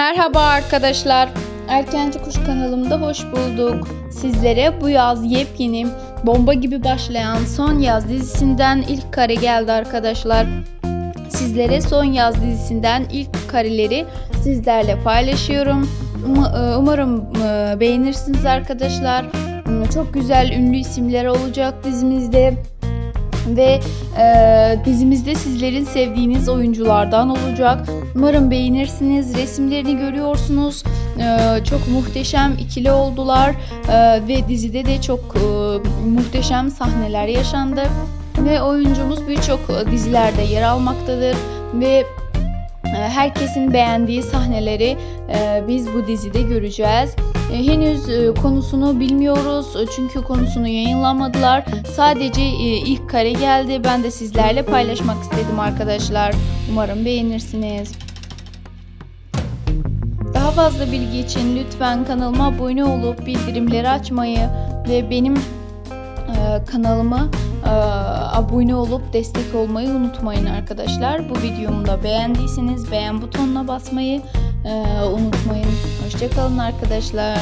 Merhaba arkadaşlar. Erkenci Kuş kanalımda hoş bulduk. Sizlere bu yaz yepyeni bomba gibi başlayan Son Yaz dizisinden ilk kare geldi arkadaşlar. Sizlere Son Yaz dizisinden ilk kareleri sizlerle paylaşıyorum. Um- Umarım e, beğenirsiniz arkadaşlar. Çok güzel ünlü isimler olacak dizimizde ve e, dizimizde sizlerin sevdiğiniz oyunculardan olacak. Umarım beğenirsiniz. Resimlerini görüyorsunuz. E, çok muhteşem ikili oldular E, ve dizide de çok e, muhteşem sahneler yaşandı. Ve oyuncumuz birçok dizilerde yer almaktadır ve e, herkesin beğendiği sahneleri e, biz bu dizide göreceğiz. E, Henüz e, konusunu bilmiyoruz e, çünkü konusunu yayınlamadılar. Sadece ilk kare geldi. Ben de sizlerle paylaşmak istedim arkadaşlar. Umarım beğenirsiniz. Daha fazla bilgi için lütfen kanalıma abone olup bildirimleri açmayı ve benim kanalıma abone olup destek olmayı unutmayın arkadaşlar. Bu videomu da beğendiyseniz beğen butonuna basmayı unutmayın. Hoşçakalın arkadaşlar.